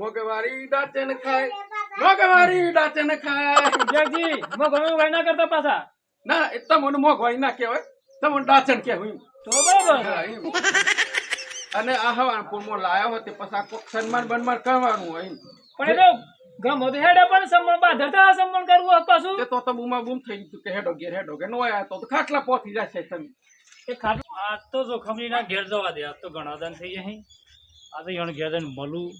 મોગવારી ન ખાય. મોગવારી ન ખાય. જગજી મો ગમે વાય ના કરતા પાછા. ના એ તમને મોગવારી ના કહેવાય. તમને દાંતણ કહેવાય. તો બરાબર. અને આ હવાણપુરમાં લાયો હોય તે પછી આ કોક સન્માન બનમાન કરવાનું હોય. પણ એ તો ગમો તો હેડે પણ સન્માન બાધરતા સન્માન કરવું હોય પાછું. તો તો બૂમા બૂમ થઈ ગયું કે હેડો ઘેર હેડો કે નો આયા તો ખાટલા પહોંચી જશે તમે. એ ખાટલા આજ તો જોખમની ના ઘેર જવા દે. આજ તો ઘણા દન થઈ જાય. આ તો યણ ઘેર જઈને મળું.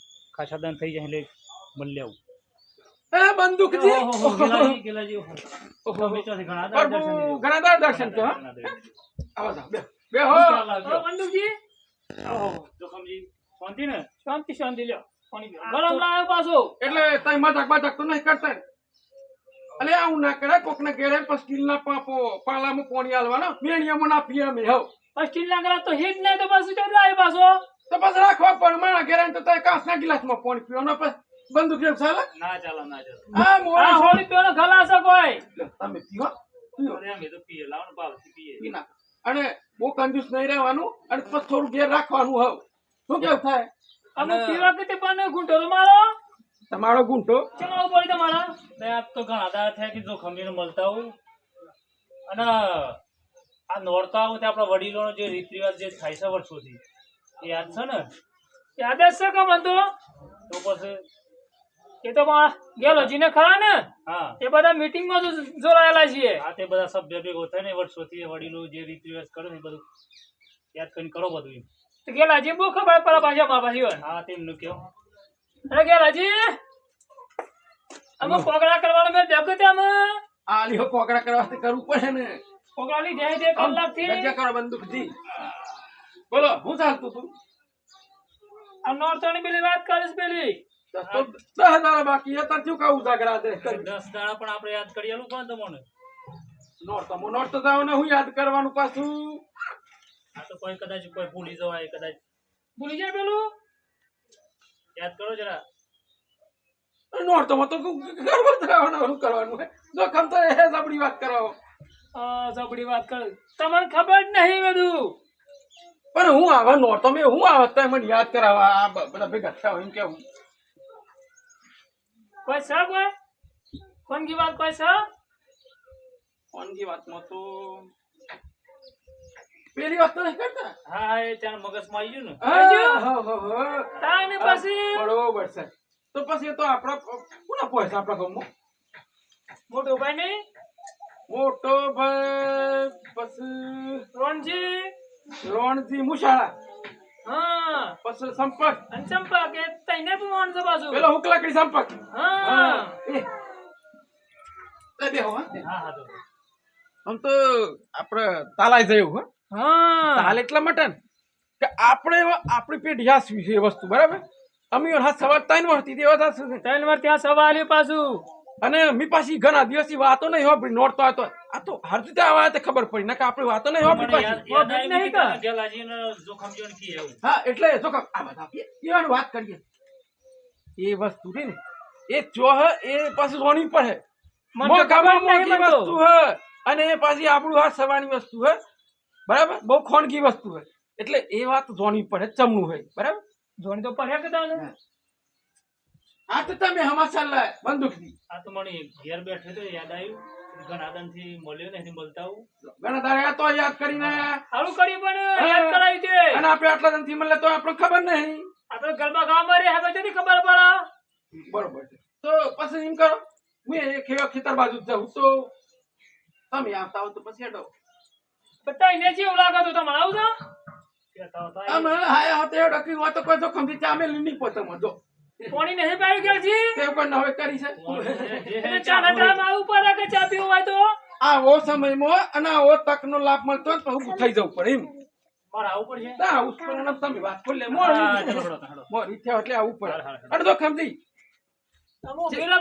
ખાસા દાન થઈ જાય એટલે મળી લેવું એ બંદૂકજી ઓહો, ગેલાજી, ગેલાજી, ઓહો. ઘણા દર્શન તો હા? આવો જાઓ, બે બે હો. બંદૂકજી. ઓહો, જોખમજી શાંતિ ને? શાંતિ શાંતિ લ્યો. ગરમ લાવ્યો પાછો. એટલે તઈ મજાક મજાક તો નહીં કરતા ને. અલે આવું ના કરે કોક ને ઘેરે પછી ના પાપો પાલામાં પાણી આલવાનો મેણિયામાં ના પીએ અમે હવ પણ સ્ટીલ ના કરે તો હિટ નહીં તો પાછું ચોથી આવી પાછો. તો પછી રાખવા પણ મારા ઘેર તો તઈ કાચના ગિલાસમાં પાણી પીવાનો પછી બંદૂક જેમ ચાલે? ના ચાલે ના ચાલે. આ મોરા હોળી પીવાનો ખલાસ કોઈ? તમે પીવો પીવો અરે તો પીએ લાવો ને ભાવથી પીએ. પી અને બહુ કંજૂસ નહીં રહેવાનું અને પછી થોડું ઘેર રાખવાનું હવ. શું કેવું થાય? અમે અને- પીવા કે તે પણ ગુંટો મારો? તમારો ગુંટો ચલો આવું પડી તમારા ને આજ તો ઘણા દાડા થયા કે જો ખમીને મળતા હું અને આ નોરતા હોય તે આપણા વડીલોનો જે રીત રિવાજ જે થાય છે વર્ષોથી. યાદ છે ને? યાદ જ છે કે મને તો તો પછી? એ તો મારા ગેલોજીને ખરા ને? હા. એ બધા મીટિંગમાં જ જોડાયેલા છીએ. હા તે બધા સભ્ય ભેગો થાય ને વર્ષોથી એ વડીલો જે રીત રિવાજ કરે ને બધું. યાદ કરીને કરો બધું તો તો ગેલાજી બહુ ખબર પડે પાછા મા પાછી હોય હા તેમનું કયો. અરે ગેલાજી અમે પોકડા કરવાનું મેં દેખો તે અમે આ લ્યો પોકડા કરવા કરવું પડે ને. પોકડા લઈ જાય તે કલાકથી ગજ્જા કરો બંદૂકજી બોલો હું ચાલતું તું આ નોરતાની પેલી વાત કરીશ પેલી? તો તો દસ દાડા બાકી હતા શું કહું ઉજાગરા દે દસ દાડા પણ આપણે યાદ પણ તમને? નોટ હું નોટ તો જાઉં હું યાદ કરવાનું પાછું. આ તો કોઈ કદાચ કોઈ ભૂલી જવાય કદાચ. ભૂલી જાય પેલું? યાદ કરો જરા. નોર્થમાં તો તો ગરબા થવાનું શું કરવાનું જોખમ તો એ જબડી વાત કરાવો. જબડી વાત કર. તમને ખબર નહીં બધું. પણ હું આવા નોટ તો મેં હું આવત મને યાદ કરાવવા આ બધા ભેગા થયા એમ કેવું? કોઈ છે કોઈ? કોનકી વાત કોઈ છે? કોનગી વાતમાં તો પેલી વાત તો કરતા? હા એ ત્યાં મગજમાં આવી ગયું ને. હા, હા. તાને પછી? બરોબર છે. તો પછી તો આપણા કોના પૈસા આપણા ગામમાં? મોટો ભાઈ નહીં? મોટો ભાઈ પછી? રોણજી રોણજી મુશાળા હા. પછી સંપર્ક. અને ચંપા કે તઈને પણ માણસો બાજુ પેલો હુકલાકડી સંપર્ક. હા. એ. એ બેહો, હા. હા. તો. આમ તો આપણે તાલાય જયું હા. તાલ એટલા માટે ને કે આપણે આપણી પેઢી હાસવી છે વસ્તુ બરાબર? અમે હાથ સવાર ત્રણ વર્ષથી ત્રણ વર્ષથી આ સવાલ પાછું. અને મી પાછી ઘણા દિવસથી વાતો નહીં હોપડી નોટતો હતો આ તો હર રીતે આ વાત ખબર પડી નકર આપણે વાતો નહીં હોપડી પાછી. આવી નહીં કે ગેલાજીને જોખમ જોન કી એવું. હા એટલે જોખમ આ બધા એવાની વાત કરીએ. એ વસ્તુ રે ને એ ચોહ એ પાછી રોણી પર હે. તો નહીં મોંઘી મને તો. વસ્તુ હે અને એ પાછી આપણું હાથ સવાની વસ્તુ હે. બરાબર? બહુ ખોનગી વસ્તુ હે. એટલે એ વાત જોણી પડે ચમનું હોય બરાબર? જોણી તો પડ્યા કે તાને? હા તો તમે હમાચાર લાય બંદૂકની આ તો મને ઘેર બેઠે તો યાદ આવ્યું. ઘણા દાનથી મળ્યો ને મળતા આવું. ઘણા દાડે તો યાદ કરીને. સારું કરી પણ યાદ કરાવી દે. અને આપણે આટલા થી મળે તો આપણે ખબર નહીં. આપણે ગરબા રહે હવે તેથી ખબર પડે. બરોબર છે. તો પછી એમ કરો હું એ ખેવા ખેતર બાજુ જ જાઉં. તો તમે આવતા હો તો પછી હેડો. બધા એને જેવું લાગે તો તમારે આવું. અમે હાયા હોતે હેડો કે હોય તો કોઈ જોખમથી અમે લીની પોતે મજો પાણી નહીં પાયું ગયા છે તે કોઈ નવે કરી છે. એટલે ચા ના ટાઈમ આવું પડે કે ચા પીવું હોય તો? આવો સમયમાં અને આવો તકનો લાભ મળતો તો હું થઈ જવું પડે એમ. મારે આવું પડશે? ના આવું પડે તમે વાત કરી લે એટલે આવું પડે.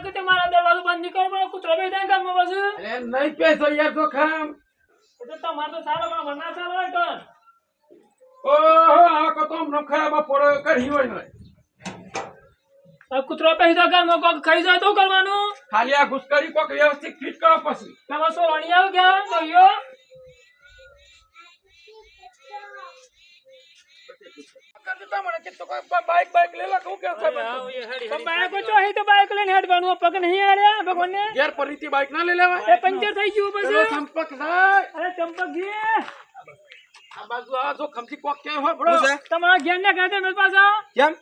કે તે મારા દરવાજો બંધ નહીં પણ કૂતરો બે જાય એટલે નહીં પેસો યાર જોખમ એટલે તમારે તો સારો પણ સારો હોય તો. ઓહો આ કો તો ખરાબ પડો કરી હોય ને. હવે કૂતરો પહેરી ઘરમાં કોક ખાઈ જાય તો કરવાનું? ખાલી આ ઘુસકરી કોક વ્યવસ્થિત ફિટ કરો પછી. તમે શું વણી આવ ગયા જોયો બાઈક બાઈક કહું કે તો ચાલજો. તો બાઈક લઈને હેડવાનું? પગ નહીં હાર્યા ભગવાનને? યાર ફરીથી બાઈક ના લઈ લેવાય? એ પંચર થઈ ગયું પછી. ચંપક થાય અરે ચંપકજી આ બાજુ આ જો ખમચી કોક ક્યાંય હોય બરો તમારા ઘેર ના મેં પાછા. કેમ?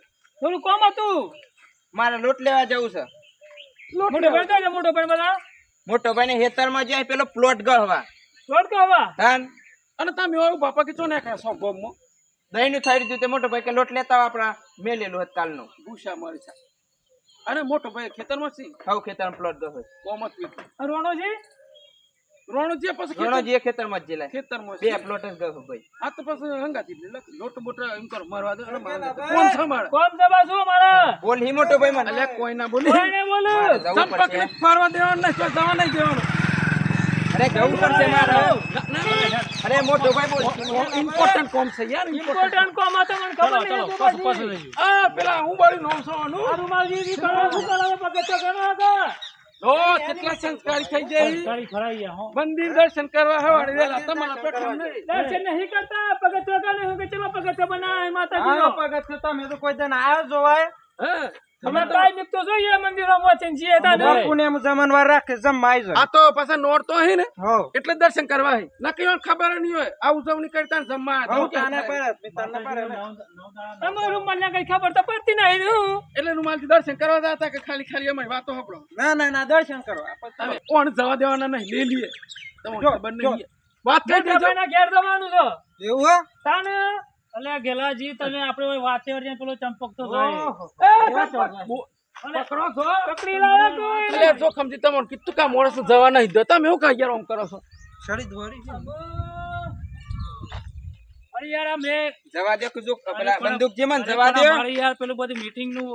થોડું કોમ હતું? મારે લોટ લેવા જવું છે. મોટો ભાઈ તો મોટો ભાઈ બધા મોટો ભાઈ ને હેતરમાં જાય પેલો પ્લોટ ગહવા. પ્લોટ કહો હવા ધાન અને તમે એવું બાપા કે ચો ને કે સો ગોમમાં? દહીં નું થઈ રહ્યું તે મોટો ભાઈ કે લોટ લેતા આપણા મેલેલું હતું કાલનું. ભૂસા મારી છે. અને મોટો ભાઈ ખેતરમાં છે? ખાવ ખેતરમાં પ્લોટ ગહો કોમત રોણો છે? રોણું પછી જે ખેતરમાં જ જેલાય. ખેતરમાં બે પ્લોટ જ ગયો ભાઈ. આ તો પછી હંગાતી. લોટ બોટ એમ કર મારવા દે મારવા દે. કોણ સંભાળે? કોમ દબા શું મારા? બોલ હી મોટો ભાઈ મને. અલ્યા કોઈ ના બોલી. કોઈને બોલું? મારે જવું ચંપકને પડશે. ફરવા દેવાનું તો જવા નહીં દેવાનો. અરે જવું પડશે મારે. અરે મોટો ભાઈ બોલ. ઇમ્પોર્ટન્ટ કોમ છે યાર ઇમ્પોર્ટન્ટ કોમ હતો મને ખબર ચલો, નહીં પાછું, પછી આ પેલા હું બાળી નોમ સોનું આ ની કરો શું? કરાવે પગે તો કરો લો કેટલા સંસ્કારી થઈ જાય. મંદિર દર્શન કરવા હવાડી વેલા તમારા નહીં. દર્શન નહીં કરતા પગે તો હું કે ચલો પગે બનાય માતાજી નો તમે તો કોઈ દિન આવ્યો જોવાય. હા. અમે બાઈ નીકતો જોઈએ મંદિરમાં મોચન છીએ તાને પુણ્યમાં જમણવાર રાખે જમવા આવી આ તો પાછા નોર તો હે ને? એટલે દર્શન કરવા હે. નક્કી હોય ખબર નહીં હોય. આ ઉજવણી કરતા કઈ તો પડતી નહીં હું. એટલે રૂમાલથી દર્શન કરવા જતા કે ખાલી ખાલી અમારી વાતો સાંભળો? ના ના ના દર્શન કરો. તમે કોણ જવા દેવાના નહીં? લે લઈએ. તમને ખબર નહીં વાત કઈ દેજો. ભાઈના ઘેર જવાનું છે. એવું હો? તાને અલ્યા ગેલાજી તમે આપણે વાતે વળીને પેલો ચંપકતો થાય પકડો છો? પકડી લાવે તો. એટલે જો ખમજી તમને કીધું કા માણસ જવા નહીં દો. તમે એવું કઈ યાર ઓમ કરો છો? સડી દોરી અરે યાર આ જવા દે જો પેલા બંદૂક જે મને જવા દે. અરે યાર પેલું બધી મીટિંગનું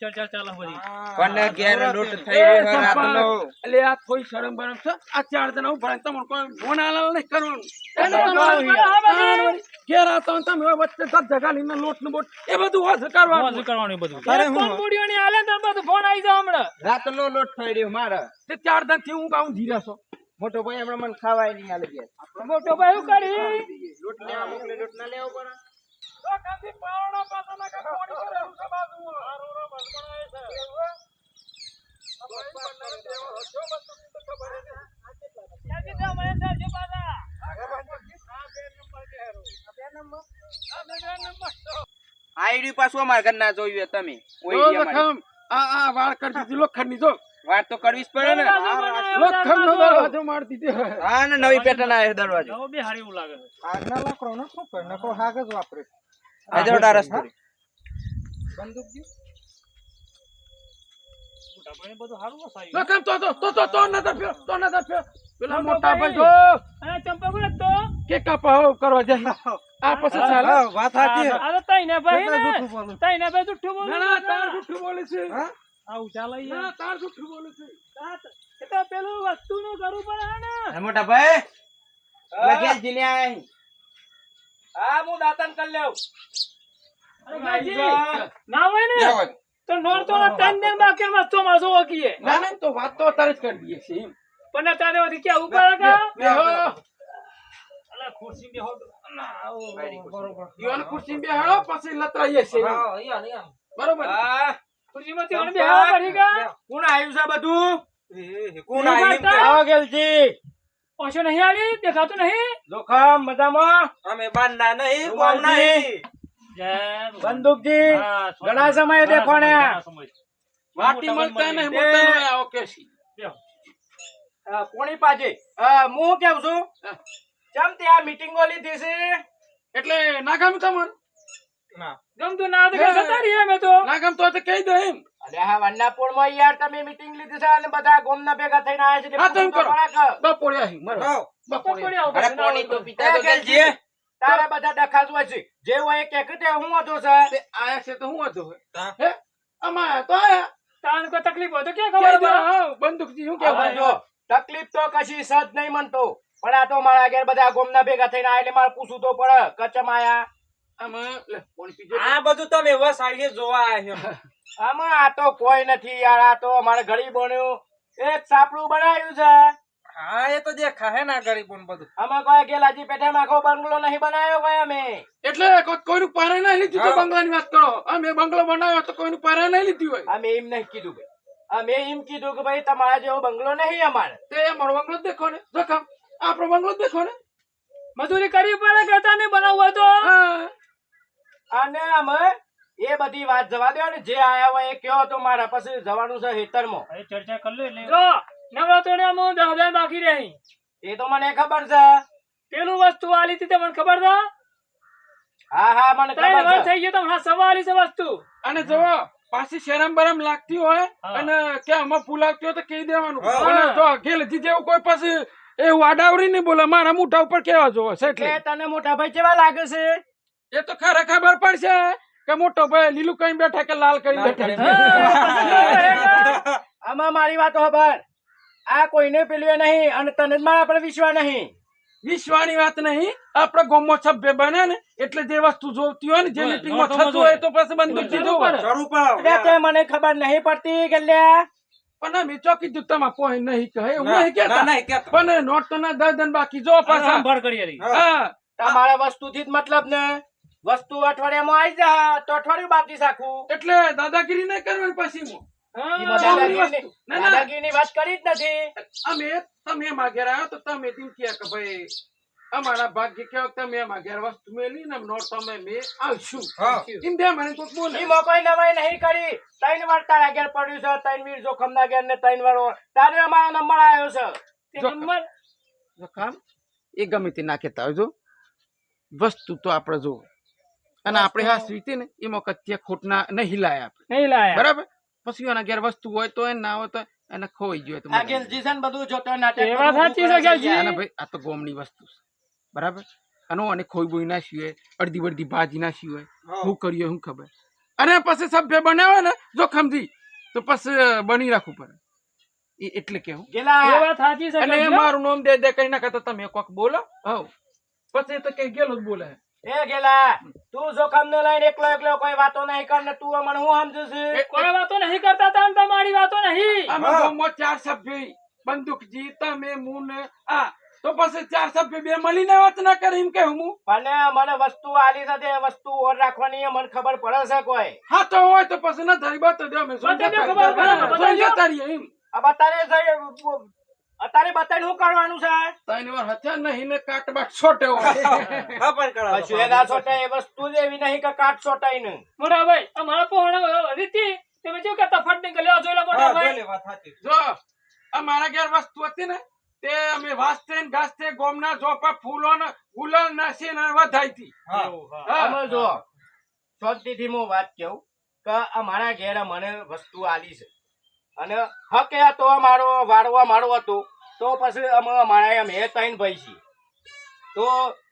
ચર્ચા ચાલે બધી. પણ ગેર લોટ થઈ રહ્યો રાતનો. એટલે આ કોઈ શરમ બરમ છે? આ ચાર જણા હું રહે તમને કોઈ ફોન આલાલ નહીં કરવાનું. ઘેર આવતા હોય તમે વચ્ચે સબ જગા લીને લોટનું બોટ એ બધું કરવાનું બધું અરે ફોન બુડીઓની હાલે ને તો બધું ફોન આવી જાવ હમણાં રાતનો લોટ થઈ રહ્યો મારે તે ચાર દાનથી હું કાઉં ધીરા છો મોટો ભાઈ હમણાં મને ખાવાય નહીં હાલે ઘેર મોટો ભાઈ શું કરી લોટ લેવા મોકલે લોટ ના લેવો પડે તો કાંથી પાવડા પાછળના કાંઈ કોણી કરેલું છે બાજુમાં. હારું રો બળબડાય છે. આ ભાઈ બંને દેવો હશો, બધું તો ખબર છે. ત્યાંથી જાઓ, મને ચાલજો પાછા. આ બે નંબર છે હારું. આ બે નંબર તો. આઈડી પાછું અમારા ઘર ના જોયું તમે. આ આ વાળ કરી દીધી લોખંડની જો. વાત તો કરવી જ પડે ને. લોખંડ નો દરવાજો. મારી દીધી. હા ને નવી પેટર્ન આવે દરવાજો. નવો બે હારી એવું લાગે છે. આગના લાકડો નો શું કરે? નકો હાગ જ વાપરે. હજાર રસ્તો બંદૂક દી તો તો તો તો તો નજર ફેર તો નજર ફેર. પેલા મોટા ભાઈ. જો. ને તો કે કાપા કરવા જાય? આ પછી ચાલે? વાત સાચી અરે તો તઈને ભાઈ ને. તઈને ભાઈ જુઠ્ઠું બોલે? ના ના તાર જુઠ્ઠું બોલે છે. આવું ચાલે ના તાર જુઠ્ઠું બોલે છે. એ તો પેલું વસ્તુનું કરવું પડે હે ને? મોટા ભાઈ લગેજ જીને આય હા. હું દાતન કરી લેવ અરે ભાઈજી, ના હોય ને? તો નોર તો ના ત્રણ દિન બાકી વસ્તુ માં જો કીએ. ના ના તો વાત તો અત્યારે જ કરી દઈએ છે પણ તારે ઓથી કે? ઉપર કે બેહો ખુરશી બેહો. ના, આવો, બરોબર. યુવાન ખુરશી બેહાડો પછી લતરાઈએ છે બરોબર. હા. ખુરશીમાંથી ઓને બેહાડવા પડી ગયા? કોણ આવ્યું છે બધું? કોણ આવ્યું? આવ્યું ગેલજી ઓછો નહીં આલી? દેખાતું નહીં? જોખમ મજામાં? અમે બાંધા નહીં કોમ નહીં. બંદૂકજી ઘણા સમયે દેખો ને. સમય, ઘણા વાટી મળતા નહીં મળતા ઓકે. કોની પાજે. હું કેવું છું? હા. તે આ મીટિંગો લીધી છે? એટલે નાગામ તમાર? ગમતું ના તો જતા રહીએ અમે તો. નાગામ તો કહી દો એમ. અરે હા વંડાપુરમાં યાર તમે મીટિંગ લીધી છે અને બધા ગોમના ભેગા થઈને આયા છે હા, તો એમ કરો. બપોરે આહી મરો. બપોરે આવો અરે પોણી તો પિતા તો ગેલજી. તારા બધા ડખાસ હોય છે. જે હોય એ કે કે તે હું હતો છે આયા છે તો હું હતો? હા. અમાયા તો આયા. તાન કો તકલીફ હોય તો કે ખબર બંદૂક જી હા કે તકલીફ તો કશી સદ નહીં મનતો. પણ આ તો મારા ઘેર બધા ગોમના ભેગા થઈને આયા એટલે મારે પૂછવું તો પડે. કચમ આયા? આમાં લે પાણી પીજો આ બધું તમે વસાઈએ જોવા આવ્યા આમાં આ તો કોઈ નથી યાર આ તો અમારે ઘડી બન્યું. એક સાપડું બનાવ્યું છે. હા એ તો દેખા હે ના ગરીબો બધું. અમે કોઈ ગેલાજી પેઠે આખો બંગલો નહીં બનાવ્યો કોઈ અમે? એટલે કોઈનું પારે નહીં લીધું તો બંગલાની વાત કરો. અમે બંગલો બનાવ્યો તો કોઈનું પારે નહીં લીધું હોય. અમે એમ નહીં કીધું ભાઈ. અમે એમ કીધું કે ભાઈ તમારા જેવો બંગલો નહીં અમારે. તે અમારો બંગલો દેખો ને. જોખમ આપણો બંગલો જ દેખો ને. મજૂરી કરવી પડે કરતા નહીં બનાવવા તો? અને અમે એ બધી વાત જવા દો ને જે આયા હોય એ કયો તો મારા પાસે જવાનું છે હેતરમાં હવે ચર્ચા કરી લો એટલે. જો નવરાત્રી હું દસ બાકી રહી. એ તો મને ખબર છે. પેલું વસ્તુ આલી હતી તમને ખબર છે? હા હા મને ખબર છે. થઈ ગયો તો હા સવારી છે વસ્તુ. અને જો પાછી શરમ બરમ લાગતી હોય અને કે આમાં ફૂલાવતી હોય તો કહી દેવાનું. જો ગેલથી જેવું કોઈ પછી એવું વાડાવરી નહીં બોલે મારા મોટા ઉપર કેવા જોવે છે એટલે? તને મોટા ભાઈ કેવા લાગે છે? એ તો ખરે ખબર પડશે કે મોટો ભાઈ લીલું કઈ બેઠા કે લાલ કઈ બેઠા આમાં મારી વાતો ખબર આ કોઈને પેલું નહીં અને તને જ મારા પર વિશ્વાસ નહીં. વિશ્વાની વાત નહીં. આપડે ગોમો સભ્ય બને ને એટલે જે વસ્તુ જોતી હોય ને જે મીટિંગમાં થતું હોય તો પછી દીધું. એટલે તે મને ખબર નહીં પડતી ગલ્યા. પણ મેં ચોકી દીધું તમા પોઈ નહીં કહે એવું નહીં કેતા પણ નોટ તો ના દર્દન બાકી જો પાછા. સાંભળ કરી રહી હા. તમારા વસ્તુ થી જ મતલબ ને? વસ્તુ અઠવાડિયામાં આવી જા તો અઠવાડિયું બાકી રાખું એટલે દાદાગીરી નહીં કરવાની પછી હું? દાદાગીરી વાત કરી જ નથી. અમે તમે એમાં ઘેર આવ્યો તો તમે તેમ કહ્યા કે ભાઈ અમારા ભાગ્ય કેવો કે તમે એમાં ઘેર વસ્તુ મેલી ને નોટ તમે મે આવશું ઇમ બે મને કોઈક બોલે. ઈ મોકોઈ નવાઈ નહીં કરી. ત્રણ વાર તારા ઘેર પડ્યું છે ત્રણ વીર જોખમના ઘેર ને ત્રણ વાર તારે અમારો નંબર આવ્યો છે. તે નંબર? જો કામ એ ગમે તે નાખે કહેતા જો. વસ્તુ તો આપણે જો. અને આપણે હા સ્વીતી ને એમાં કચ્યા ખોટના નહીં લાયા આપણે. નહીં લાયા. બરાબર? પછી એના ઘેર વસ્તુ હોય તો એને ના હોય તો એને ખોઈ ગયો તો આ ગેલજી છે ને બધું જોતો નાટક એવા સાચી છે ગેલજી. અને ભાઈ આ તો ગોમની વસ્તુ છે. બરાબર? અને અને ખોઈ બોઈ ના હોય અડધી બડધી ભાજી ના હોય હા. શું કરીએ શું ખબર? અને પછી સભ્ય બનાવે ને જોખમથી તો પછી બની રાખવું પડે. એ એટલે કેવું અને મારું નામ દે દે કઈ ના કરતા તમે કોક બોલો. હવ. પછી તો કઈ ગેલો જ બોલે એ ગેલા તું જોખમ ને લઈને એકલો એકલો કોઈ વાતો નહીં કર ને તું મને હું સમજુ છું? કોઈ વાતો નહીં કરતા તા તમારી વાતો નહીં. અમે હા. ચાર સભ્ય બંદૂકજી તમે મુન આ તો પછી ચાર સભ્ય બે મળીને વાત ના કરે એમ કે હું. પણ મને વસ્તુ આલી સાથે એ વસ્તુ ઓર રાખવાની મને ખબર પડે છે કોઈ. હા તો હોય તો પછી ના ધરી બાત દે અમે શું ખબર પડે, રહીએ એમ. અબ તારે અત્યારે બતાવીને શું કરવાનું છે? ત્રણ વાર હથિયાર નહીં ને કાટબાટ છોટે હોય. ખબર કરો પછી એ ના છોટે એ વસ્તુ જ એવી નહીં કે કાટ છોટાય ને મોટા ભાઈ અમારા પહોળા રીતિ તમે કેવું કે તફટ નીકળ્યો જોઈ લો મોટા ભાઈ. જો આ. જો અમારા ઘેર વસ્તુ હતી ને તે અમે વાસ્તે ને ગાસ્તે ગોમના જોપા ફૂલો ને ગુલાલ નાસી ને વધાઈ હતી. અમે જો શાંતિથી હું વાત કહું કે અમારા ઘેર મને વસ્તુ આલી છે. અને હકે હતો અમારો વાળવો અમારો હતો તો પછી અમે અમારા એમ હે ત્રણ ભાઈ છીએ. તો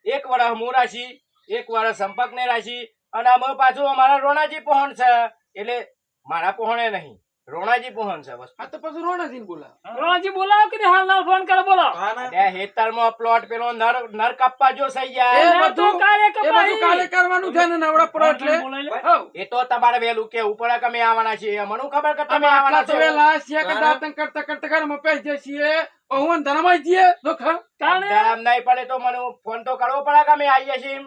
એક વર્ષ હું રાશી એક વર્ષ સંપર્ક ને રાશી અને અમે પાછું અમારા રોણાજી પહોંચ છે. એટલે મારા પહોંચે નહીં. રોણાજી પહોંચ છે વસ્તુ આ તો પછી રોણાજીને બોલાવે. રોણાજી બોલાવો કે હાલ ના ફોન કરો બોલો. હા ના? ત્યાં પ્લોટ પેલો નર નર કાપવા જો સહી જાય. ના બધું- કાલે એ કાલે કરવાનું છે ને નવડા પર લે. એ તો તમારે વેલું કે ઉપર કે અમે આવવાના છીએ. મને ખબર કે તમે આવવાના છો? વેલા છીએ કે હા. દાંતણ કરતા કરતા ઘરમાં પૈસે છીએ. હું ધરમાઈ જઈએ. ધરમ નહીં પડે તો મને ફોન તો કરવો પડે કે અમે આવીએ છીએ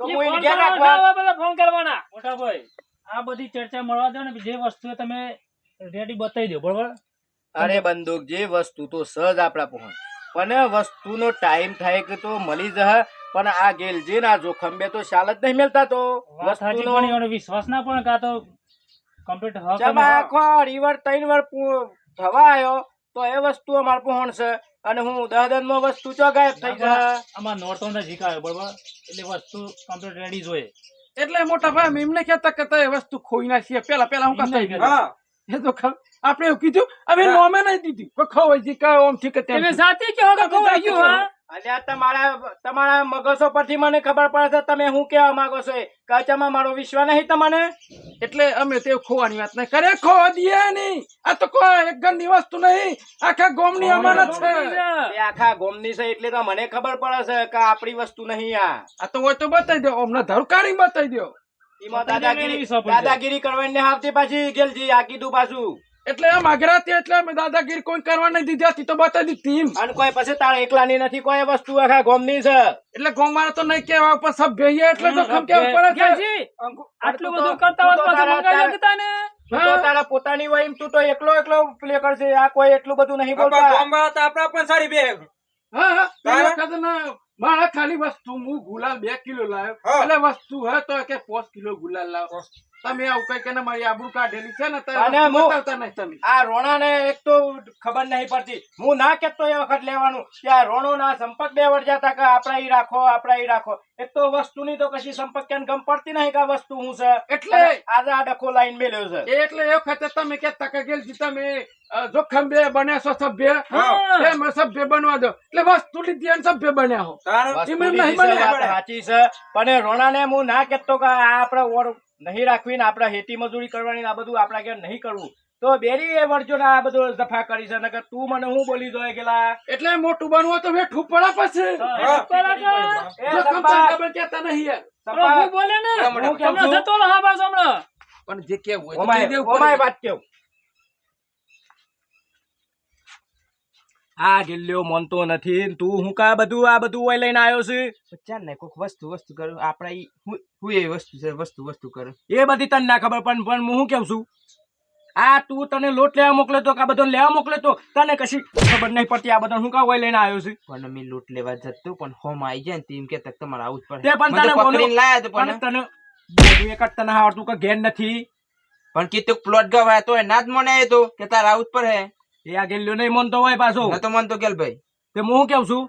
તો ઈ હું એને ફોન ઘેર કરવાના, રાખવા ના હોય બધા ફોન કરવાના. મોટા ભાઈ આ બધી ચર્ચા મળવા દો ને જે વસ્તુ તમે રેડી બતાવી દો બરોબર? અરે બંદૂક જે વસ્તુ તો સહજ આપણા પહોંચ પણ વસ્તુનો ટાઈમ થાય કે તો મળી જશે પણ આ ગેલ જે ના જોખમ બે તો શાલ જ નહીં મળતા તો. વિશ્વાસ ના પણ કા તો કમ્પ્લીટ આખો રિવર ત્રણ વાર થવા આવ્યો તો એ વસ્તુ અમારે પહોંચ છે. અને હું દહ દનમાં વસ્તુ ચો ગાયબ થઈ જાય આમાં નોર્થ તો જીકાયો બરોબર? એટલે વસ્તુ કમ્પ્લીટ રેડી જોઈએ એટલે મોટા ભાઈ એમને કહેતા કે એ વસ્તુ ખોઈ ના છીએ પેલા પેલા હું કરતા હા. એ તો આપણે એવું કીધું હવે નોમે નહીં દીધી. ખવાય જી કાંઈ ઓમથી કે તમે સાથે કહો કે ખોવાઈ ગયું હા? અલ્યા તમારા તમારા મગસો પરથી મને ખબર પડે છે તમે શું કહેવા માંગો છો એ? કાચામાં મારો વિશ્વાસ નહીં તમને એટલે અમે તે ખોવાની વાત નહીં કરે ખોવા દઈએ નહીં. આ તો કોઈ એક ગંદી વસ્તુ નહીં. આખા ગોમની અમાનત છે. એ આખા ગોમની છે એટલે તો મને ખબર પડે છે કે આપણી વસ્તુ નહીં આ. આ તો હોય તો બતાવી દો. અમને ધરકારી બતાવી દો. એમાં દાદાગીરી કરવાની ને આવતી પાછી ગેલજી આ કીધું પાછું. એટલે આ માગરા તે એટલે અમે દાદાગીરી કોઈ કરવા નહીં દીધી. હતી તો બતા દી ટીમ. અને કોઈ પછી તારે એકલાની નથી કોઈ વસ્તુ આખા ગોમની છે. એટલે ગોમારે તો નહીં કેવા પણ સબ છીએ એટલે જોખમ કેવું પડે છે. આટલું બધું કરતા હોત પાછું મંગાવી લેતા ને. તો તારા પોતાની હોય એમ તું તો એકલો એકલો પ્લે કરશે. આ કોઈ એટલું બધું નહીં બોલતા બોલતા. વાળા તો આપણા પણ સારી બે હા હા. તે મારા ખાલી વસ્તુ હું ગુલાલ બે કિલો લાવ્યો. એટલે વસ્તુ હે તો કે પાંચ કિલો ગુલાલ લાવો તમે આવું કઈ કે મારી આબરૂ કાઢેલી છે ને વસ્તુ તમે. આ રોણાને એક તો ખબર નહીં પડતી. હું ના કેતો એ વખત લેવાનું કે આ રોણો ના સંપર્ક બે વડ જતા કે આપડા ઈ રાખો આપડા ઈ રાખો. એક તો વસ્તુની તો કશી સંપર્ક કેમ ગમ પડતી નહીં કે વસ્તુ હું છે? એટલે- આજે આ ડખો લાઈન મેલ્યો છે. એટલે એ વખતે તમે કેતા કે ગેલ તમે જોખમ બે બન્યા છો સભ્ય. એમ સભ્ય બનવા દો. એટલે વસ્તુ લીધી અને સભ્ય બન્યા હો. વસ્તુ સાચી છે. પણ રોણાને હું ના કેતો કે આપડે નહીં રાખવી ને આપડે હેતી મજૂરી કરવાની આ બધું આપડા ઘેર નહીં કરવું. તો બેરી એ વર્જો આ બધું દફા કરી છે નકર તું મને હું બોલી દો ગેલા? એટલે મોટું બનવું હોય તો મેં પડે પછી તમે નહીં હું બોલે ને? હું કેમ હમણાં જતો રહો? હા હમણાં. પણ જે કેવું હોય. વાત કેવું? આ ગિલ્લ્યો મનતો નથી તું હું કા બધું આ બધું હોય લઈને આવ્યો છે? ચાલ ને કોઈક વસ્તુ વસ્તુ કરું. આપણે હું એ વસ્તુ છે વસ્તુ વસ્તુ કરું. એ બધી તને ના ખબર પણ પણ હું કેવું છું? આ તું તને લોટ લેવા મોકલે તો કે આ બધો લેવા મોકલે તો તને કશી ખબર નહીં પડતી આ બધો હું કા હોય લઈને આવ્યો છું? પણ અમે લોટ લેવા જતો પણ હોમ આવી જાય ને તેમ કે તક તમારે આવું જ તે પણ તને પકડીને લાયા તો પણ તને બધું એક જ તને આવડતું કે ઘેર નથી. પણ કીધું પ્લોટ ગવાય તો ના જ મને તો કે તારા આવું જ પડે. એ આ ગેલ્યો નહીં મનતો હોય પાછો. તો મન તો ગેલ ભાઈ. તે હું કેવું છું?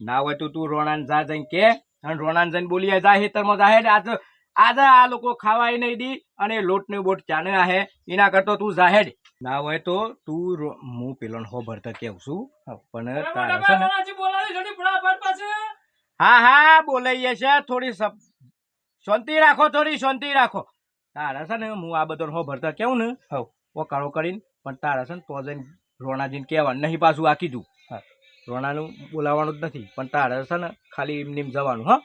ના હોય તું તું રોણાને જા જઈને કે અને રોણાને જઈને બોલી આય, જા હેતરમાં જા હેડ આજે આજે આ લોકો ખાવાય નહીં દી અને લોટ ને બોટ ચાને આહે? એના કરતો તું જાહેર ના હોય તો તું હું પેલો હો ભરતા કેવું છું. પણ હા હા બોલાઈએ છે. થોડી શાંતિ રાખો થોડી શાંતિ રાખો. તારા છે ને હું આ બધો હો ભરતા કેવું ને? હવ ઓકાળો કરીને પણ તારા છે ને તો જઈને રોણાજીને કહેવાનું નહીં પાછું આ કીધું. રોણાનું બોલાવવાનું જ નથી પણ તારે છે ને ખાલી એમને એમ જવાનું હા?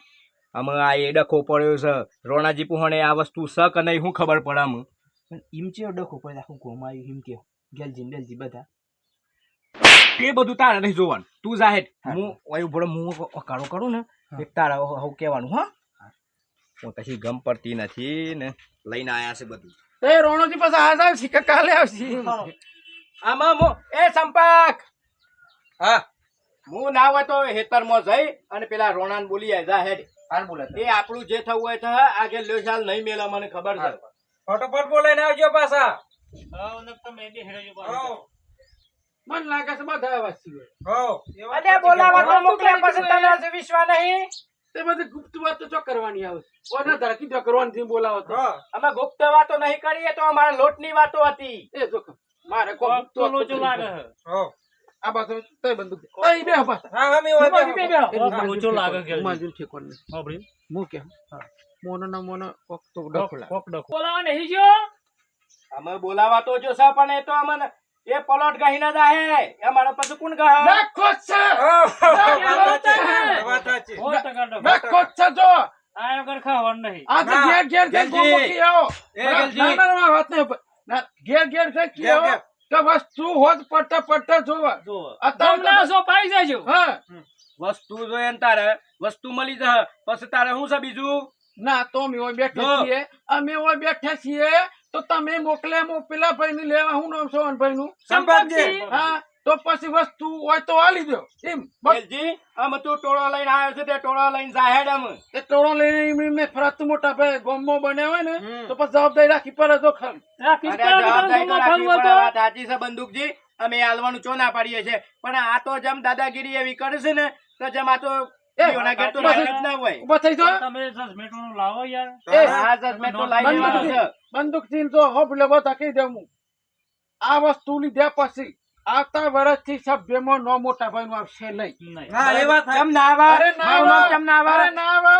આમાં આ એ ડખો પડ્યો છે રોણાજી પુહણે આ વસ્તુ છે કે નહીં શું ખબર પડે આમ. પણ એમ છે ડખો પડે આખું ઘોમાયું એમ કે ગેલજી ને બધા. એ બધું તારે નહીં જોવાનું. તું જાહેર હું. ઓય ઊભો રહો, હું કાળો કરું ને એક તારા હું કહેવાનું હા? હું. પછી ગમ પડતી નથી ને લઈને આવ્યા છે બધું. એ રોણોજી પાસે આ આવશે કાલે આવશે? આમાં મો એ સંપર્ક! હા. હું ના હોય તો હેતરમાં જઈ અને પેલા રોણાન બોલી જાય જા હેડ બોલે એ આપણું જે થવું હોય તો આગે લ્યો ચાલ નહીં મેલા મને ખબર છે. ફટોફટ બોલાઈને આવજો પાછા. હા, અને તમે બી હેરાજો પાછું. હો લાગે છે બધા વાસી હોય. હો. બોલાવા તો મોકલે પછી તને જ વિશ્વાસ નહીં? તે બધી ગુપ્ત વાતો જો કરવાની આવશે ઓના ધરકી જો કરવાની થી બોલાવો તો. અમે ગુપ્ત વાતો નહીં કરીએ તો અમારા લોટની વાતો હતી. એ જોખમ. મારે કોક તો લોચો લાગે. હો. આ બાજુ તોય બંદૂક ઓય બે પાછા. હા હા મે હોય બે બે. કોક લોચો લાગે કે માજુન ઠીક નહીં. સાંભળ્યું? મુ કે મોનો ના મોનો કોક તો ડખલા કોક ડખ. બોલાવા નહીં જો. અમે બોલાવા તો જો સા પણ એ તો અમને એ પલોટ ગહી ના જાહે એ મારા પાસે કોણ ગહ? નાખો છે. વાત છે જ છે જો. આયો કર ખાવાનું નહીં. આ તો ઘેર ઘેર ઘેર જઈને કી આવો. એ ગલજી. ના, ના, વાત નહીં. ના, ઘેર ઘેર જઈને કેવો. કે વસ્તુ હોત પડતા પડતા જોવા. તમને તો- સો પાઈ જાજો. હા. વસ્તુ જોઈએ ને તારે. વસ્તુ મળી જશે. પછી તારે શું છે બીજું? ના તો અમે ઓય બેઠા છીએ. અમે ઓય બેઠા છીએ. તો તમે મોકલે મો પેલા ભાઈ ને લેવા હું નામ સોવન ભાઈ નું સંપતજી. હા. તો પછી વસ્તુ હોય તો આલી દો એમ બેલજી આમ તું ટોળો લઈને આવ્યો છે તે ટોળો લઈને જાહેર આમ. તે ટોળો લઈને એમ એમને ફરત મોટા ભાઈ ગોમો બને હોય ને તો પછી જવાબદારી રાખી પડે તો ખમ સાચી છે બંદૂકજી અમે હાલવાનું ચો ના પાડીએ છે પણ આ તો જેમ દાદાગીરી એવી કરે છે ને તો જેમ આ તો લાવો આ બંદૂકથી તો હોપ લે બધા કહી દઉં આ વસ્તુ લીધા પછી આવતા વર્ષથી સભ્યમાં નો મોટા ભાઈ નું આવશે નહીં. એ કેમ ના આવે? અરે ના મારું નામ આવે. કેમ ના આવે? ના આવે.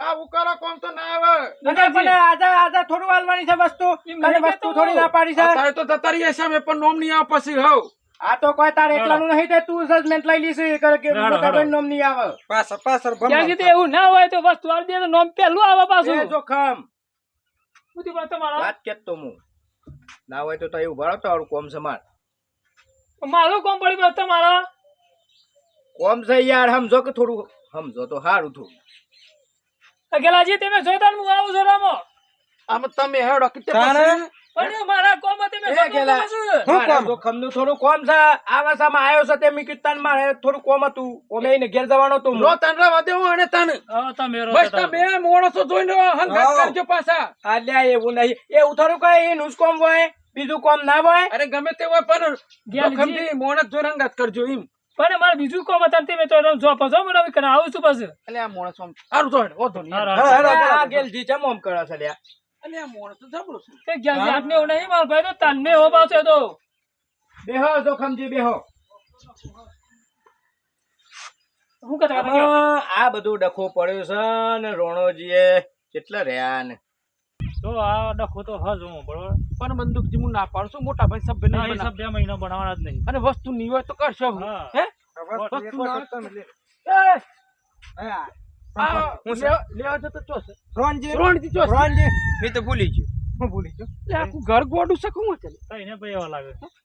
આ ઉકાળો કોમ તો ના આવે. પણ આજે આજે થોડું હાલવાની છે વસ્તુ. એમ વસ્તુ થોડી ના પાડી છે. અત્યારે તો જતા રહીએ છે અમે પણ નોમ નહીં આવે પછી હવ આ તો કોઈ તારે એકલાનું નહીં તે તું જજમેન્ટ લઈ કે મોટા ભાઈ નોમ નહીં આવે. કીધું એવું ના હોય તો વસ્તુ આલી દે તો નોમ પહેલું આવે પાછું. જોખમ. બુદ્ધિ વાત તમારા. વાત કેતો હું. ના હોય તો તો એવું ભરો તો કોમ છે માર કોમ પડી ગયું તમારા કોમ છે યાર સમજો કે થોડું સમજો તો સારું થોડું અગેલાજી તમે જોતા ને હું આવું છું રામો. આમાં તમે હેડો કે તારે? પણ મારા કોમ તમે હું કોમ? થોડું કોમ છે. આ વાસામાં આવ્યો છે તે મેં થોડું કોમ હતું. ઓમે ને ઘેર જવાનો તો રો તને રવા દેવું અને તન. તમે રહો બસ તમે બે માણસો જોઈને હંગાત. કરજો પાછા. આલ્યા એવું નહીં. એ ઉથારું કઈ એનું જ કોમ હોય. બીજું કોમ ના હોય? અરે ગમે તે હોય પણ જોખમથી માણસ જોરંગાત કરજો એમ. પણ મારે બીજું કોમ હતા તે તમે તો એનો જોબ મને હવે આવું છું પાછું. એટલે આ મોણસ આમ સારું તો હા, હા, આ ગેલ જી ચમ ઓમ કરે છે લ્યા. અને આ મોણસ તો જબરો છે. તે જ્ઞાનજી હાથને ને નહીં મારો ભાઈ તો તને હો પાછો તો. બેહો જોખમજી બેહો. હું કહેતા હતા આ બધું ડખો પડ્યો છે ને રોણોજીએ. કેટલા રહ્યા ને? તો આ ડખો તો હજ હું બરોબર? પણ બંદૂકજી હું ના પાડું છું મોટા ભાઈ સભ્ય નહીં સભ્ય મહિનો બનાવવાના જ નહીં. અને વસ્તુ નહીં હોય તો કરશો હું. હા. હે? વસ્તુ ના ને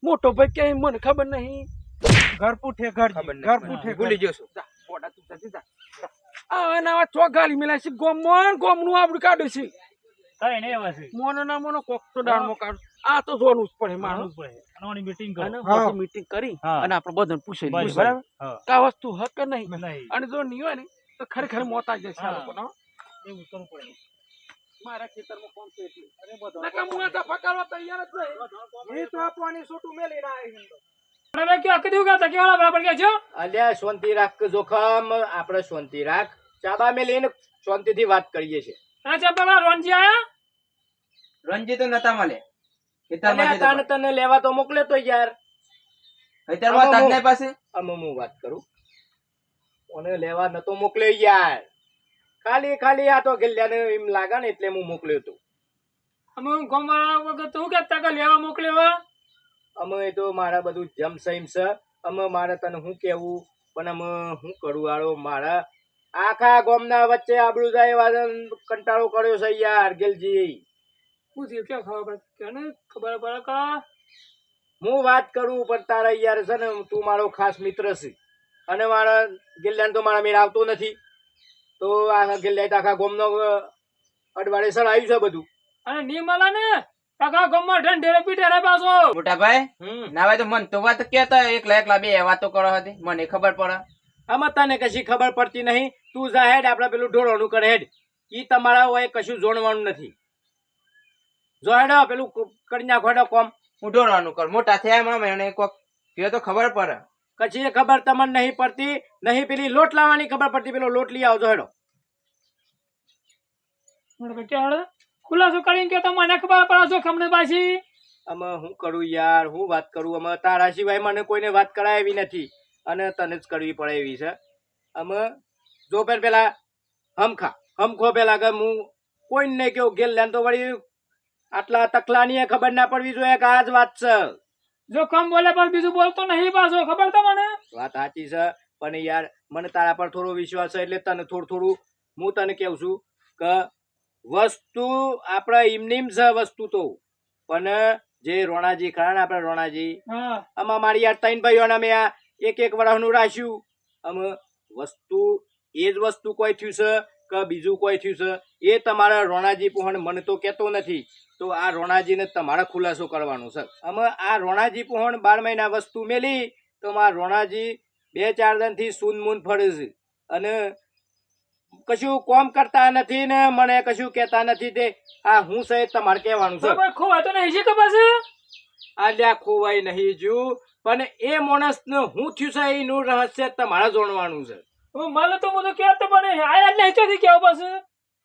મોટો ભાઈ કે મને ખબર નહીં. ઘર પૂઠે ઘર ઘર પૂઠે ભૂલી ગયો છું. જા, ગોડા તું જા. આ નવા ચોક ગાલી મિલાય છે. ગોમ ને ગોમનું આપડું કાઢ્યું છે. કઈ ને એવા છે. મોનો ના મોનો કોક તો દાળમાં કાઢું આ તો જોવાનું જ પડે માનવું જ પડે. અને આની કરો. અને મીટિંગ કરી અને આપણે બધાને પૂછી બરાબર. કા વસ્તુ હક નહીં? નહીં. અને જો નહીં હોય ને તો ખરેખર મોતા જશે આ હા. લોકોનો. એવું કરવું પડે. મારા ખેતરમાં કોણ છે એટલે? નકા હું તો ફકારવા તૈયાર જ નહીં. એ તો આપવાની છોટું મેલી ના આવી તમે કયો આખી દીવું કરતા કેવાળા બરાબર કે છો? અલ્યા શાંતિ રાખ જોખમ. આપણે શાંતિ રાખ. ચાબા મેં શાંતિથી વાત કરીએ છીએ. ચંપા રોનજી આયા? રણજી તો નતા મળે. તાને તને લેવા તો મોકલે તો યાર. ખેતરમાં તાજ પાસે? આમાં હું વાત કરું? ઓને લેવા નતો મોકલ્યો યાર. ખાલી ખાલી આ તો ગેલ્યાને એમ લાગે ને એટલે હું મોકલ્યો તો. અમે ગોમાળા વગર તો હું કહેતા કે લેવા મોકલ્યો અમે તો મારા બધું જમ સહીમ છે. અમે મારે તને શું કેવું? પણ અમે શું કરું આળો? મારા આખા ગોમના વચ્ચે આબડું જાય કંટાળો કર્યો છે યાર ગેલજી. હું થયું ક્યાં ખબર પડે? કે ખબર પડે કે? હું વાત કરું પણ તારા યાર છે ને તું મારો ખાસ મિત્ર છે. અને મારા ગિલ્લાને તો મારા મેળ આવતો નથી. તો આ ગિલ્લાઈ આખા ગોમનો અડવાડે સર આવ્યું છે બધું. અને નિર્મલા ને? કાકા ગોમમાં ઢંઢેરે પીઢેરે પાછો મોટા ભાઈ ના ભાઈ તો મન તો વાત કેતા એકલા એકલા બે વાતો કરો હતી મને ખબર પડે. આમાં તને કશી ખબર પડતી નહીં. તું જા હેડ આપણે પેલું ઢોળવાનું કર હેડ. ઈ તમારા હોય કશું જોણવાનું નથી. જો હેડો પેલું કરી નાખો હેડો કોમ. હું ઢોરવાનું કર. મોટા થયા એમાં એને કોક કયો તો ખબર પડે. કશી એ ખબર તમને નહીં પડતી? નહીં પેલી લોટ લાવવાની ખબર પડતી? પેલો લોટ લઈ આવજો હેડો. મને ખુલાસો કરીને કે તો મને ખબર પડે છો ખમને પાછી. અમે હું કરું યાર? હું વાત કરું? અમે તારા સિવાય મને કોઈને વાત કરાવી એવી નથી. અને તને જ કરવી પડે એવી છે. અમે જો પેલ પેલા હમખા. હમખો પેલા કે હું કોઈને નહીં કેવું ગેલ લેન તો વળી આટલા તકલાની ખબર ના પડવી જોઈએ કે આ જ વાત છે. જો કમ બોલે પણ બીજું બોલતો નહીં પાછો ખબર તો મને વાત સાચી છે પણ યાર મને તારા પર થોડો વિશ્વાસ છે એટલે તને થોડું થોડું હું તને કહું છું કે વસ્તુ આપણે એમની છે વસ્તુ તો પણ જે રોણાજી ખરા ને આપણે રોણાજી આમાં મારી યાર ત્રણ ભાઈઓના મેં આ એક એક વર્ષનું રાખ્યું. આમ વસ્તુ એ જ વસ્તુ કોઈ થયું છે કે બીજું કોઈ થયું છે? એ તમારા રોણાજી પોહણ મને તો કહેતો નથી. તો આ રોણાજીને તમારે ખુલાસો કરવાનો છે. અમે આ રોણાજી પોહણ બાર મહિના વસ્તુ મેલી તો મારા રોણાજી બે ચાર દિનથી સૂનમૂન ફરે છે. અને કશું કોમ કરતા નથી ને મને કશું કહેતા નથી તે. આ હું છે તમારે કહેવાનું છે. ખોવાતો તો નહીં છે ખબર છે આલ્યા ખોવાય નહીં જુ પણ એ માણસને હું થયું છે એનું રહસ્ય તમારે જાણવાનું છે. મને તો બધું કહેતો પણ આયા નહીં ચોથી કેવું પાછું?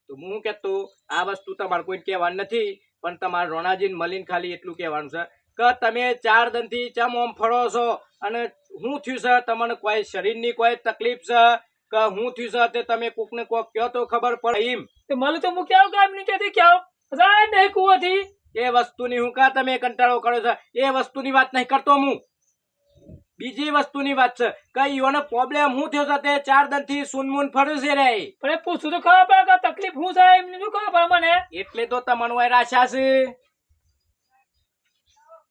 તો હું કેતો આ વસ્તુ તમારે કોઈ કહેવાનું નથી પણ તમારે રોણાજીન મલિન ખાલી એટલું કહેવાનું છે કે તમે ચાર દનથી ચમ ઓમ ફળો છો અને હું થયું છે તમને કોઈ શરીરની કોઈ તકલીફ છે કે હું થયું છે તે તમે કોકને કોક કહો તો ખબર પડે એમ. તે મને તો હું કેવું કામ નહીં ચોથી કેવું જાય નહીં કુવાથી. એ વસ્તુની હું કા તમે કંટાળો કરો છો? એ વસ્તુની વાત નહીં કરતો હું. બીજી વસ્તુની વાત છે કે ઈઓનો પ્રોબ્લેમ હું થયો છે તે ચાર દનથી સુનમુન ફર્યું છે રે. પણ એ પૂછું તો ખબર પડે કે તકલીફ શું થાય એમને શું ખબર પડે મને? એટલે તો તમને વાય રાશા છે.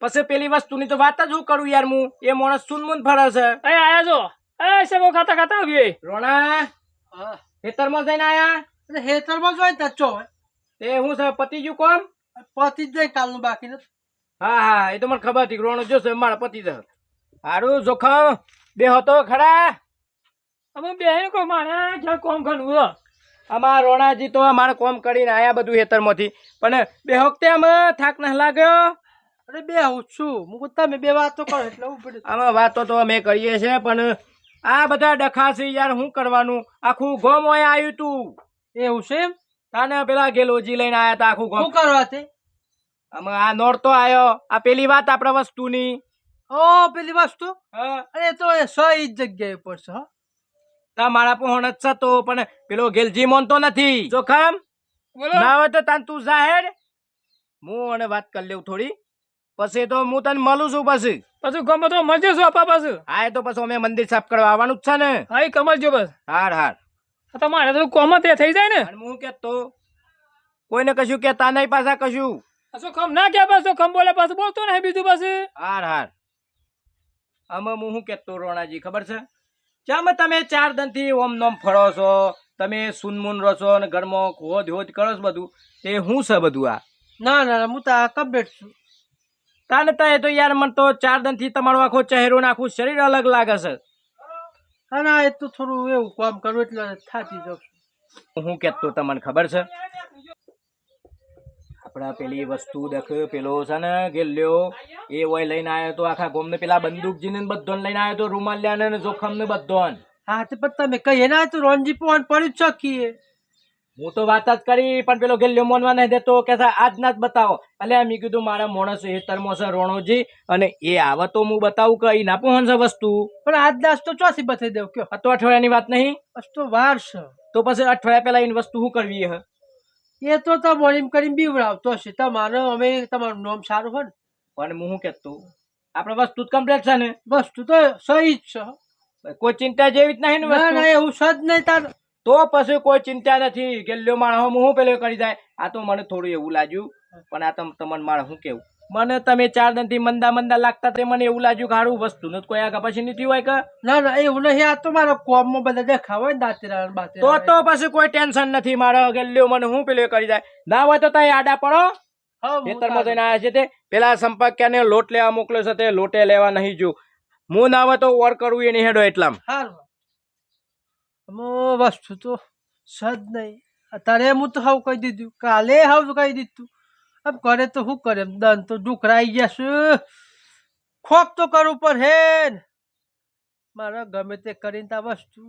પછી પેલી વસ્તુની તો વાત જ હું કરું યાર હું એ માણસ સુનમુન ફરે છે. એ આયા જો. એ સેવો ખાતા ખાતા આવ્યો એ. રોણા ખેતરમાં જઈને આયા? હેતરમાં જોઈ તચ્ચો તે હું છે પતિ ગયું કોમ? પતિ જ કાલનું બાકી હા હા એ તો મને ખબર હતી રોણો જોશે મારા પતિ છે હારું જોખમ. બે હતો ખરા? અમે બે કોઈ મારે ઘેર કોમ હે. અમારા રોણાજી તો અમારે કોમ કરીને આયા બધું હેતરમાંથી પણ બે વખતે અમે થાક ના લાગ્યો? અરે બે હું છું. હું તમે બે વાતો કરો એટલે આમાં વાતો તો અમે કરીએ છીએ પણ આ બધા ડખાસી યાર શું કરવાનું? આખું ગોમ હોય આવ્યું તું. એવું છે એમ? તાને પેલા ગેલોજી લઈને આયા તા આખું ગોમ. શું કરવા તે? અમે આ નોરતો આવ્યો આ પેલી વાત આપણા વસ્તુની. ઓ પેલી વસ્તુ. અરે તો એ સહી જગ્યાએ પડશે હો. તા મારા પણ જ છે તો પણ પેલો ગેલજી મોનતો નથી. જોખમ? બોલો. ના હોય તો તાન તું જાહેર. હું અને વાત કરી લઉં થોડી. પછી તો હું તને મળું છું પછી. પછી ગમે તો મળજો છું આપા પાછું હા એ તો પછી અમે મંદિર સાફ કરવા આવવાનું જ છે ને. હા એ કમલજો બસ. હાર હાર. તમારે તો કોમ તે થઈ જાય ને. હું કેતો કોઈને કશું કેતા નહીં પાછા કશું. આ શું કમ ના કે પાછું ખમ બોલે પાછું બોલતો નહીં બીજું પાછું. હાર હાર. આમાં હું શું કેતો રોણાજી ખબર છે? ચામ તમે ચાર દનથી ઓમ નોમ ફરો છો તમે સુનમુન રહો છો અને ઘરમાં હોદ હોદ કરો છો બધું તે શું છે બધું આ? ના ના હું તો આ કમ્પ્લીટ છું. તાને તા એ તો યાર મને તો ચાર દનથી તમારો આખો ચહેરો નાખું આખું શરીર અલગ લાગે છે. હા ના એ તો થોડું એવું કામ કરું એટલે થાતી જાઉં હું કહેતો તમને ખબર છે? આપડા પેલી વસ્તુ દેખ પેલો છે ને ગેલ્યો એ હોય લઈને આવ્યો તો આખા ગોમને પેલા બંદૂકજીને ને બધો લઈને આવ્યો તો રૂમાલિયા ને જોખમ ને બધો હા તો પણ તમે કહીએ ના તો રોનજી પોન પડ્યું જ શકીએ હું તો વાત જ કરી પણ પેલો ગેલ્યો મોનવા નહીં દેતો કે આજ ના જ બતાવો. એટલે મેં કીધું મારા માણસ હેતરમાં છે રોણોજી અને એ આવે તો હું બતાવું કે ના પહોંચ વસ્તુ. પણ આજ દાસ તો ચોસી બતાવી દઉં કયો? હતો અઠવાડિયાની વાત નહીં? તો વાર છે. તો પછી અઠવાડિયા પહેલા એની વસ્તુ શું કરવી હે? એ તો તમે એમ કરીને બીવડાવતો હશે. તમારે અમે તમારું નામ સારું હોય ને. પણ હું શું કહેતો? આપણે વસ્તુ જ કમ્પ્લીટ છે ને. વસ્તુ તો સહી જ છે. કોઈ ચિંતા જેવી જ નહીં ને ના એવું સજ નહીં તાર. તો પછી કોઈ ચિંતા નથી. ગેલ્યો માણસ હું પેલો કરી જાય? આ તો મને થોડું એવું લાગ્યું. પણ આ તમ તમને માણસ શું કેવું મને તમે ચાર દિનથી મંદા મંદા લાગતા તે મને એવું લાગ્યું કે હારું વસ્તુ નથી કોઈ આગા પછી નથી હોય કે? ના ના એવું નહીં. આ તો મારા કોમમાં બધા દેખાવ હોય દાંતીરા દાંતેરા તો તો પછી કોઈ ટેન્શન નથી મારો. ગેલ્યો મને હું પેલો કરી જાય. ના હોય તો તમે આડા પડો. ખેતરમાં જઈને આવ્યા છે તે. પેલા સંપર્ક ક્યાંને લોટ લેવા મોકલ્યો છે તે લોટે લેવા નહીં જો હું ના હોય તો ઓર કરવું એની હેડો એટલામ. હારું. વસ્તુ તો સજ નહીં. અત્યારે હું તો હવ કહી દીધું. કાલે હવ કહી દીધું. આમ કરે તો શું કરે? દન તો ડુકરાઈ ગયા છે. ખોખ તો કરવું પડે ને. મારે ગમે તે કરીને તો આ વસ્તુ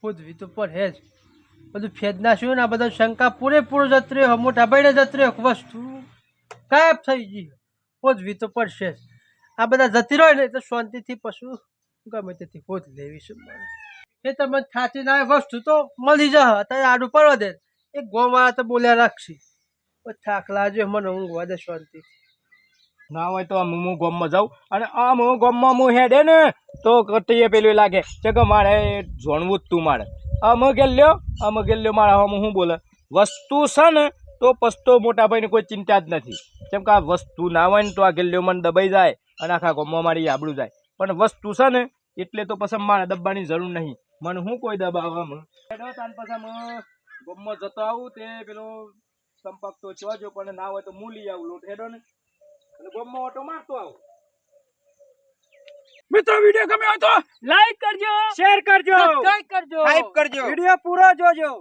ખોદવી તો પડે જ. બધું ફેદ નાખ્યું ને, આ બધા શંકા પૂરેપૂરો જત રહ્યો. મોટા ભાઈને જત રહ્યો. વસ્તુ ગાયબ થઈ ગઈ. ખોદવી તો પડશે જ. આ બધા જતી રહ્યો ને તો શાંતિથી પશુ ગમે તેથી ખોદ લેવી છે એ તમે થાચી ના વસ્તુ તો મળી જશે. અત્યારે આડું પડવા દે. એ ગોવાળા તો બોલ્યા રાખશે. પણ થાક લાજો મને ઊંઘવા દે શાંતિ ના હોય તો આમ હું ગોમમાં જાઉં. અને આમ હું ગોમમાં હું હેડે ને, તો કટીએ પેલું લાગે છે કે મારે જોણવું જ તું મારે. આમ ગેલ્યો આમ ગેલ્યો મારા આમ હું બોલે? વસ્તુ છે ને, તો પસ્તો મોટા ભાઈને કોઈ ચિંતા જ નથી. કેમ કે આ વસ્તુ ના હોય ને, તો આ ગેલ્યો મને દબાઈ જાય અને આખા ગોમમાં મારી આબડું જાય. પણ વસ્તુ છે ને, એટલે તો પછી મારે દબાની જરૂર નહીં. મને હું કોઈ દબાવવામાં ગોમમાં જતો આવું, તે પેલો સંપર્ક તો જોજો પણ ના હોય તો હું લઈ આવું લોટ હેડો ને. અને ગોમમાં ઓટો મારતો આવું. મિત્રો વીડિયો ગમ્યો હોય તો લાઈક કરજો. શેર કરજો. સબસ્ક્રાઇબ કરજો. લાઈક કરજો. વીડિયો પૂરો જોજો.